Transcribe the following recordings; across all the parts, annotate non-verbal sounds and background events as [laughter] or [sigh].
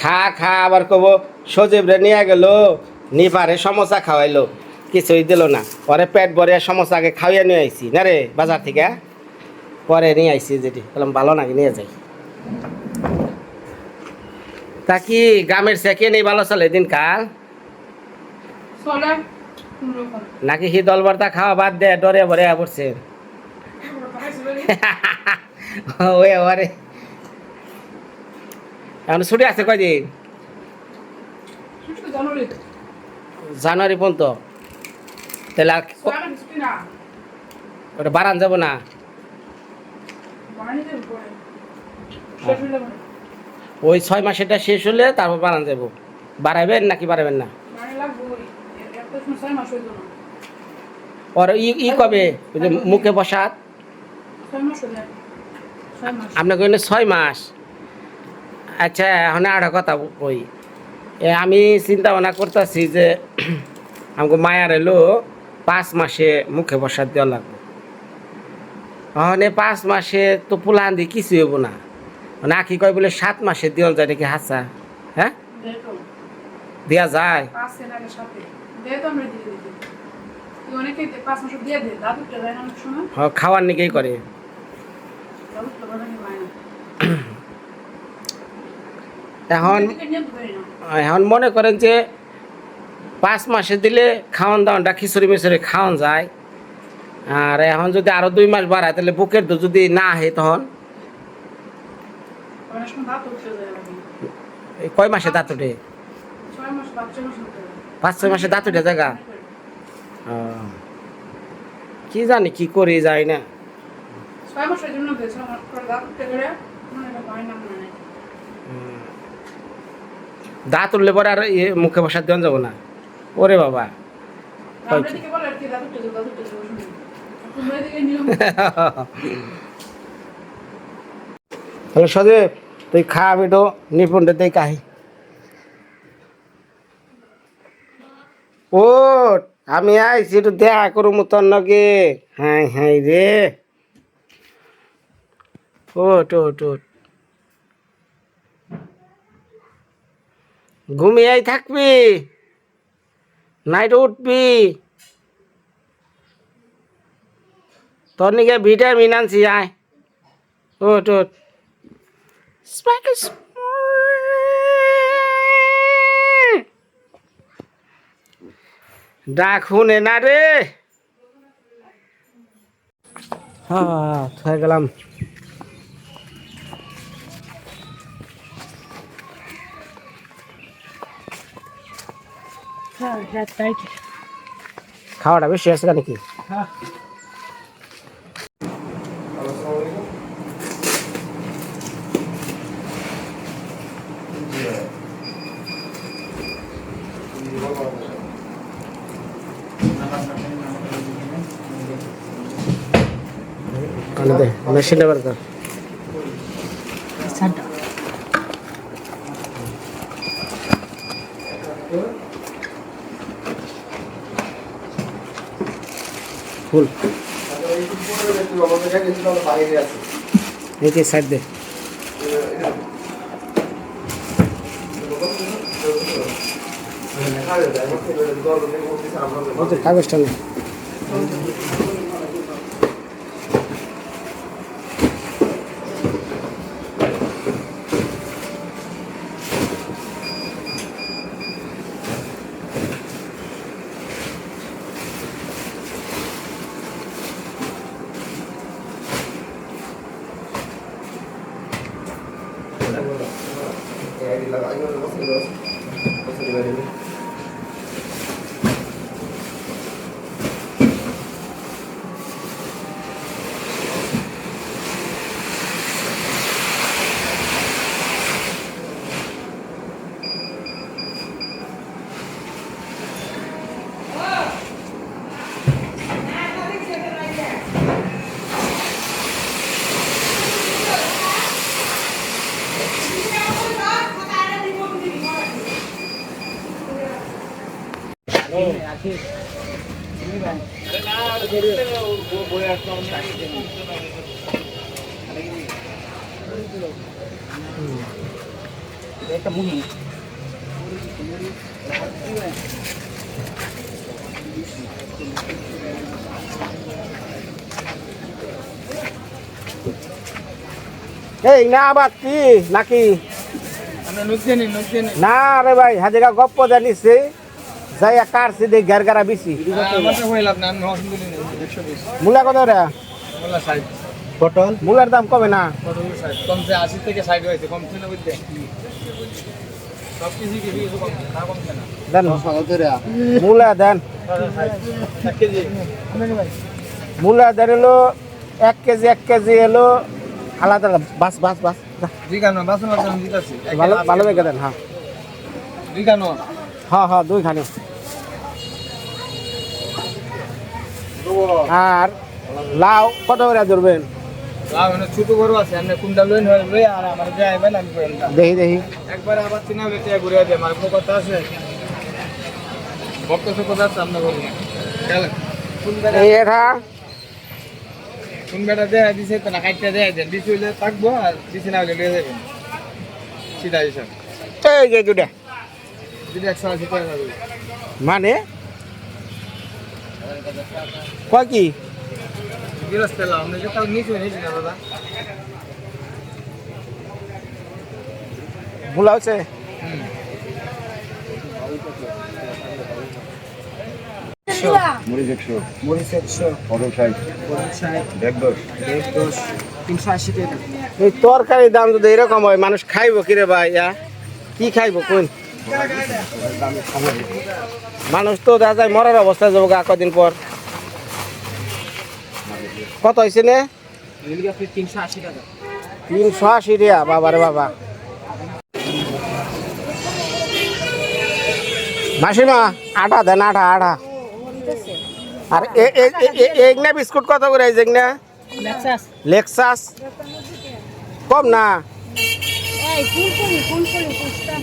খা খা আবার কব সজীব রে নিয়ে গেল নিপারে সমোসা খাওয়াইলো। কিছুই দিল না। পরে পেট ভরে সমোসা আগে খাওয়াইয়া নিয়ে আইছি। না রে বাজার থেকে? পরে নিয়ে আইছি যেটি। বললাম ভালো নাকি নিয়ে যাই। তা কি গ্রামের সেকে নেই ভালো চলে দিন কাল নাকি হি দল ভর্তা খাওয়া বাদ দে ডরে ভরে পড়ছে? [laughs] ওই ওরে। এখন ছুটি আছে কয়দিন? জানুয়ারি পর্যন্ত তাহলে ওটা বারান যাব না? ওই ছয় মাসেরটা শেষ হলে তারপর বারান যাব। বাড়াবেন নাকি বাড়াবেন না? ওর ই ই কবে? মুখে বসাত? আপনাকে ছয় মাস আপনার কইলে ছয় মাস আচ্ছা এখন আর একটা কথা কই। এ আমি চিন্তা ভাবনা করতেছি যে আমাকে মায়ার এলো পাঁচ মাসে মুখে বসাত দেওয়া লাগবে। এখন পাঁচ মাসে তো পুলান দিয়ে কিছু হইব না। মানে আখি কয় বলে সাত মাসে দেওয়া যায় নাকি হাসা? হ্যাঁ? দেওয়া যায়। খাওয়ার সেন আগে এখন এখন মনে করেন যে পাঁচ মাসে দিলে খাওয়ান দাওয়ানটা খিচুড়ি মিচুড়ি খাওয়ান যায়। আর এখন যদি আরও দুই মাস বাড়ায় তাহলে বুকের দুধ যদি না আহে তখন? কয় মাসে দাঁত উঠে? পাঁচ ছয় মাস দাঁত উঠে জায়গা। কি জানি কি করে যায় না। ছয় মাসের জন্য দাঁত উঠলে পরে আর ইয়ে মুখে বসার দেওয়া যাব না। ওরে বাবা। তাহলে সদেব তুই খা তো নিপুণটা দেই কাহি। ও আমি আইছি একটু দেখা করু মতন নগে। হ্যাঁ হ্যাঁ রে। ওট ওট ওট ঘুমিয়াই থাকবি নাইট উঠবি তোর নিকে ভিটামিন আনছি আয় ওট ওট Smack is ডাক শুনে না রে হ্যাঁ হয়ে গেলাম খাওয়াটা বেশি আছে নাকি? আনে দে মেশিনটা ফুল এই যে সাইড দে কাগজটা নেই Hay un negocio, এই না আবার কি নাকি না রে ভাই হাজিরা গপ্প জানিছে যাই কাটছি দেখ ঘের গারা বেশি। হয়ে মূলা কত রে? পটল? মূলার দাম কবে না? কমছে আশি থেকে হয়েছে কমছে না বুঝতে? কম মূলা দেন। মূলা দেন এলো এক কেজি এক কেজি এলো আলাদা বাস বাস বাস বাসন বাসন ভালো ভালো দেখে দেন হ্যাঁ। হ্যাঁ হ্যাঁ দুইখানে। আর লাউ কত করে ধরবেন? ছোট গরু আছে আপনি কোনটা লইন হয়ে আর আমার যে আইবেন আমি দেখি দেখি। একবার আবার চিনা ঘুরে দিয়ে আমার কোনো কথা আছে। ভক্ত সে আছে? আপনার এটা কোন বেড়া দেয়া দিছে তো না কাটটা দেয়া দেন দিছি হইলে থাকব আর দিছি না হলে লিয়ে যাবেন সিধা হিসাব। এই যে দুটা যদি একশো আশি টাকা যাবে মানে? কয় কি? গিলাস পেলাম আপনি যে তাও নিচে নিয়েছি না দাদা। মূলা হচ্ছে হুম। মরিচ একশো মরিচ একশো পটল ষাট দেড় দশ তিনশো আশি টাকা এই তরকারির দাম যদি এরকম হয় মানুষ খাইবো কিরে ভাই ইয়া কি খাইবো কোন? মানুষ তো দেখা যায় মরার অবস্থায় যাব গা কদিন পর। কত হয়েছে নে? তিনশো আশি টাকা তিনশো আশি রিয়া বাবা রে বাবা। মাসিমা আটা দেন আটা আটা। আর এ- এ- এ- এ- এগনা বিস্কুট কত করে এই যেগনা লেক্সাস কম না?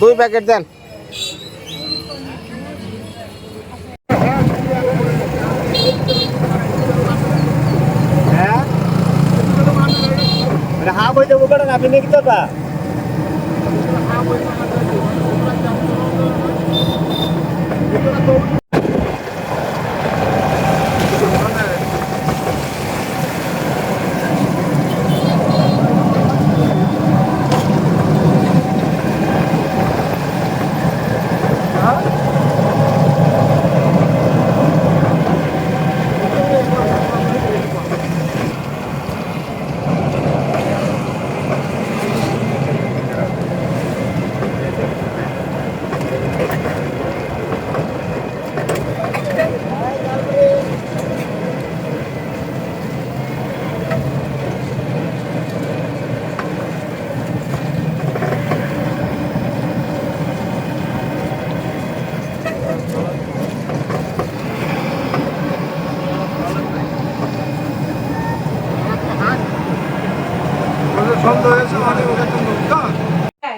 দুই প্যাকেট দেন। হ্যাঁ? হা বই দেবো কেন আপনি নাকি তোটা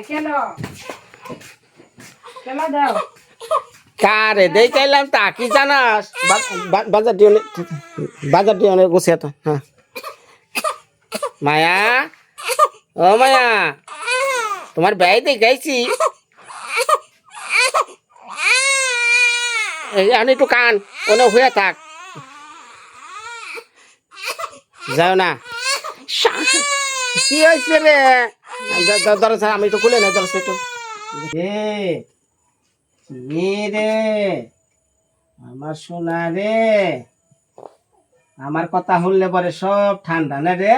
কেন কেন দাও কারে দেই চাইলাম তা কি জানাস? বাজার দিয়ে অনেক বাজার দিয়ে অনেক গুছিয়ে তো হ্যাঁ। মায়া? ও মায়া তোমার ব্যয় দেখাইছি এই আমি একটু কান ওনে হয়ে থাক। যাও না। কি হয়েছে রে? ধরো আমি একটু খুলে না ধরো একটু। রে আমার সোনা রে আমার কথা শুনলে পরে সব ঠান্ডা, না রে?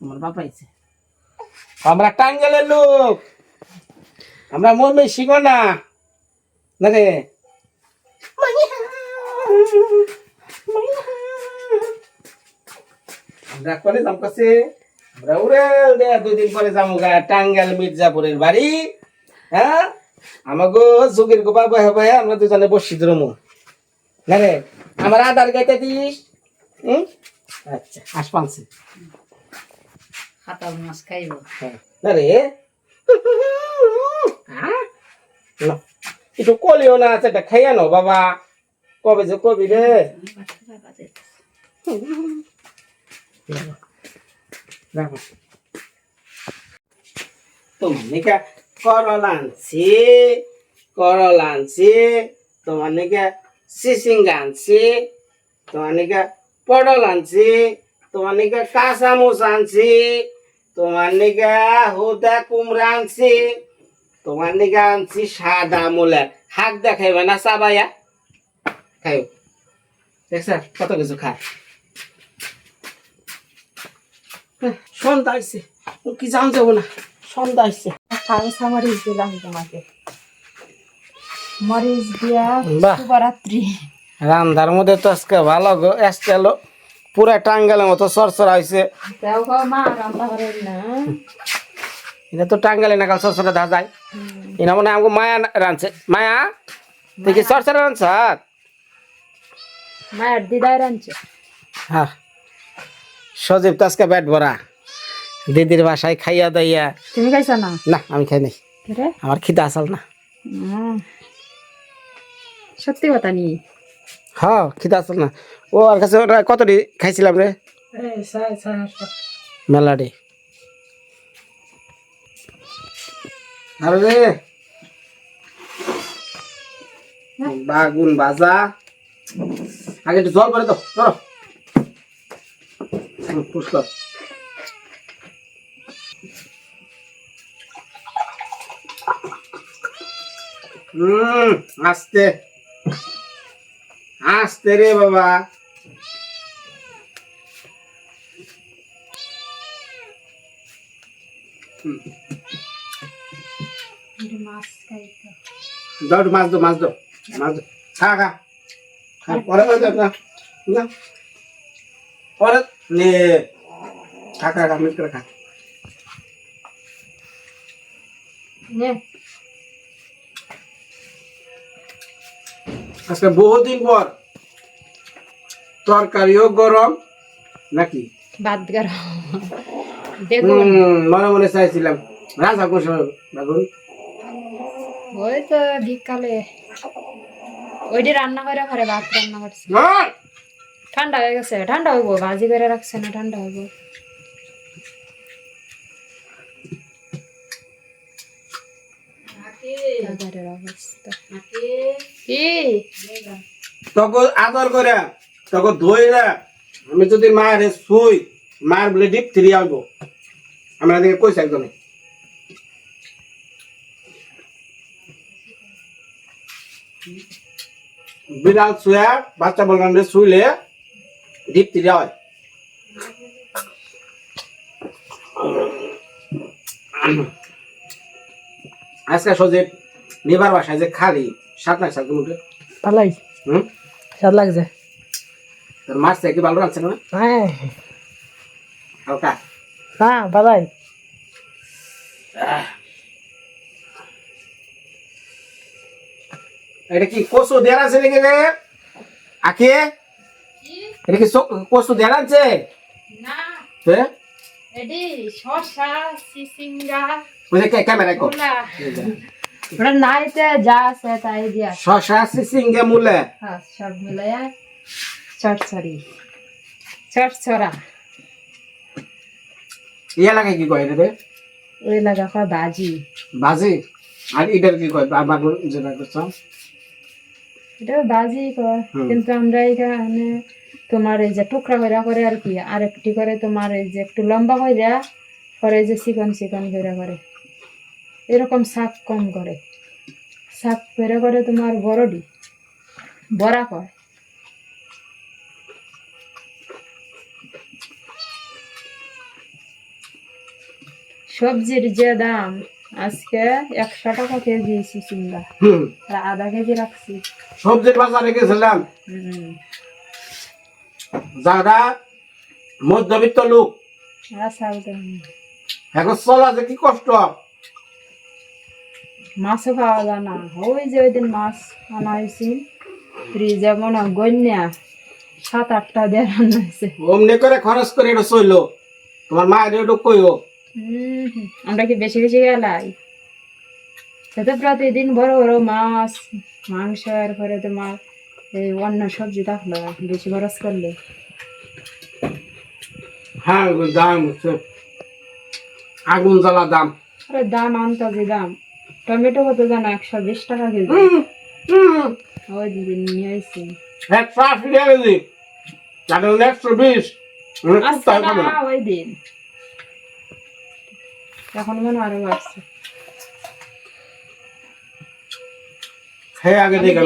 আমার বাপ আইছে। আমরা টাঙ্গেলের লোক। আমরা মর্মে শিখো না না রে? আমরা কলে যাম কাছে আমরা উড়ে উড়ে দুই দিন পরে যাব গা টাঙ্গাল মির্জাপুরের বাড়ি। হ্যাঁ? আমাগো যোগের গোপা বহে বহে আমরা দুজনে বসি দ্রমু না রে আমার আধার গাইতে দিস। হুম? আচ্ছা আসপানছে হাতাল মাছ খাইব। হ্যাঁ। না রে। হ্যাঁ? না, একটু কলিও না আছে এটা খাইয়া নো বাবা। কবে যে কবি রে। তোমার করল আনছি করল আনছি তোমার নিকা সিসিঙ্গা আনছি তোমার নিকা পটল আনছি তোমার নিকা কাঁচামুচ আনছি তোমার নিকা হুদা কুমড়া আনছি তোমার নিকা আনছি সাদা মূলা। হাক দেখাইবে না চাবাইয়া খাইও। দেখছ কত কিছু হ্যাঁ, সন্ধ্যা আসছে কি জান যাব না সন্ধ্যা আসছে কাঁচা মরিচ দিলাম তোমাকে। মরিচ দিয়া বাহ। শুভরাত্রি। রান্দার মধ্যে তো আজকে ভালো গো আজকে এলো পুরা টাঙ্গালের মতো সরসর না। এটা তো টাঙ্গালে না কাল সরসরে ধা যায়। এটা মনে আমাকে মায়া রাঁধছে। মায়া তুই কি সরসরে রাঁধছ? মায়ের দিদাই রাঁধছে। হ্যাঁ। সজীব তো আজকে পেট ভরা। দিদির বাসায় খাইয়া দাইয়া। তুমি খাইছো না? না আমি খাই নাই। আমার খিদা আসল না। সত্যি কথা নি? হ্যাঁ খিদা আসল না। ও আর কাছে কতটি খাইছিলাম রে? মেলাডি আরে রে। বাগুন বাজা আগে একটু জল করে দাও ধরো। পুষ্কর হুম আস্তে। আস্তে রে বাবা। একটু মাছ দাও মাছ দাও মাছ দাও খা খা। পরে না না। পরে করে খা আজকে বহুদিন পর তরকারিও গরম নাকি? ভাত গরম। বেগুন মনে মনে চাইছিলাম। রাজা কোষ বেগুন? ওই তো বিকালে। ওইটি রান্না করে ঘরে ভাত রান্না করছে! ঠান্ডা হয়ে গেছে ঠান্ডা হইব ভাজি করে রাখছে না ঠান্ডা হইব। বাজারের অবস্থা। কি? তখন আদর করে তখন ধইরা আমি যদি মায়ের শুই মায়ের বলে ডিপ ফিরিয়ে আসব আমরা দিকে কইছে একজনে। বিড়াল শুয়া বাচ্চা বললাম যে শুইলে ফিরিয়ে হয় আজকে সজীব নিবার বাসায় যে খালি সাত না সাত মুখে? ভালোই হুম? স্বাদ লাগছে। তোর মাছ থেকে ভালো রাখছে না? হ্যাঁ। হালকা? হ্যাঁ ভালোই এটা কি কচু দেয়ার আছে নাকি রে? আখি এটা কি কচু দেয়ার আছে না। এডি শসা সিসিঙ্গা ওই কে- ক্যামেরায় কর। ওটা নাইতে যা আছে তাই দিয়া। শশা আছে সিঙ্গে মূলে। হ্যাঁ সব চটচড়ি চটচড়া ইয়া লাগে কি কয় রে লাগা কয় ভাজি ভাজি আর ইটার কি কয়? যেটা করছ? এটা ভাজি কয়। কিন্তু আমরা এখানে তোমার এই যে টুকরা করে করে আর কি আর একটি করে তোমার এই যে একটু লম্বা যায় পরে যে চিকন চিকন করে করে। এরকম শাক কম করে। শাক করে করে তোমার বড়ডি বড়া কয়। সবজির যে দাম আজকে একশো টাকা কেজি চিচিঙ্গা আধা কেজি রাখছি। সবজির বাজারে গেছিলাম। যারা মধ্যবিত্ত লোক। এখন চলা যে কি কষ্ট? মাছও খাওয়া যায় না। ওই যে ওই দিন মাছ আনা হয়েছি। ফ্রিজে মনে গন্যা সাত আটটা দিয়ে রান্না হয়েছে। অমনি করে খরচ করে এটা চইলো। তোমার মায়ের একটু কইও। আমরা কি বেশি বেশি গেলাই সেটা প্রতিদিন বড় বড় মাছ মাংস এরপরে তোমার এই অন্য সবজি থাকল বেশি খরচ করলে। হ্যাঁ দাম আগুন জ্বালা দাম। আরে দাম আনতাজি দাম। টমেটো কত জানো? একশো বিশ টাকা কেজি। ওই দিদি নিয়ে আসছি একশো আশি টাকা কেজি। তাহলে একশো বিশ। আচ্ছা ওই দিন। এখন মনে হয় আরও বাড়ছে। খেয়ে আগে দেখে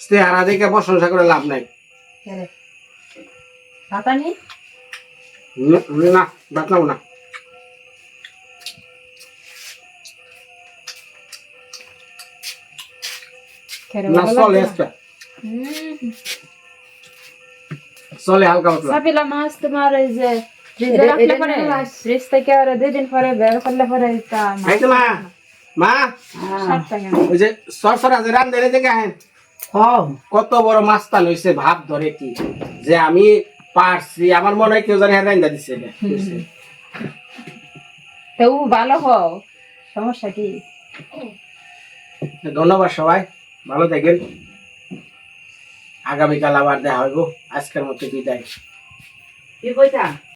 চেহারা দেখে প্রশংসা করে লাভ নাই। ন- না বাতলাম না। না চলে। চলে হালকা পাতলা। মাছ তোমার এই যে ফ্রিজে ফ্রিজ থেকে আর দুই দিন পরে বের করলে পরে তা মাছ এই তো মা মা ওই যে সরসরা যে রান ধরে দেখে কত বড় মাছটা লইছে ভাব ধরে কি যে আমি পারছি আমার মনে হয় কেউ জানি হ্যাঁ রান্দা দিছে। ভালো হও সমস্যা কি ধন্যবাদ সবাই ভালো থাকেন আগামীকাল আবার দেখা হইব আজকের মতো বিদায় কি কইতা